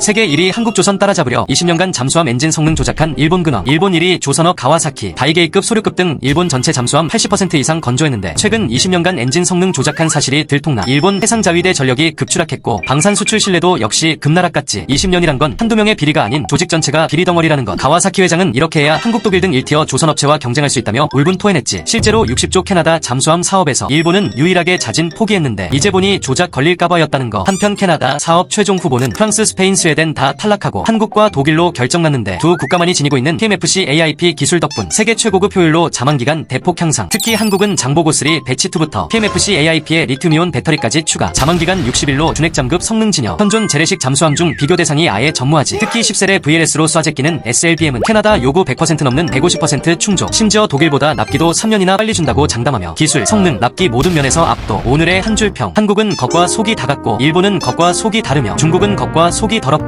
세계 1위 한국조선 따라잡으려 20년간 잠수함 엔진 성능 조작한 일본 근업 일본 1위 조선업 가와사키 다이게이급 소류급 등 일본 전체 잠수함 80% 이상 건조했는데 최근 20년간 엔진 성능 조작한 사실이 들통나 일본 해상자위대 전력이 급추락했고 방산 수출 신뢰도 역시 급나락갔지 20년이란 건 한두 명의 비리가 아닌 조직 전체가 비리 덩어리라는 것. 가와사키 회장은 이렇게 해야 한국 독일 등 1티어 조선업체와 경쟁할 수 있다며 울분 토해냈지. 실제로 60조 캐나다 잠수함 사업에서 일본은 유일하게 자진 포기했는데 이제 보니 조작 걸릴까봐였다는 거. 한편 캐나다 사업 최종 후보는 프랑스 스페인 스웨덴 다 탈락하고 한국과 독일로 결정났는데 두 국가만이 지니고 있는 TMFC AIP 기술 덕분 세계 최고급 효율로 자만기간 대폭 향상. 특히 한국은 장보고3 배치2부터 TMFC AIP의 리튬이온 배터리까지 추가. 자만기간 60일로 준핵장급 성능 진여 현존 재래식 잠수함 중 비교 대상이 아예 전무하지. 특히 10세대 VLS로 쏴제끼는 SLBM은 캐나다 요구 100% 넘는 150% 충족. 심지어 독일보다 납기도 3년이나 빨리 준다고 장담하며 기술, 성능, 납기 모든 면에서 압도. 오늘의 한 줄평. 한국은 겉과 속이 다 같고 일본은 겉과 속이 다르며 중국은 겉과 속이 더럽다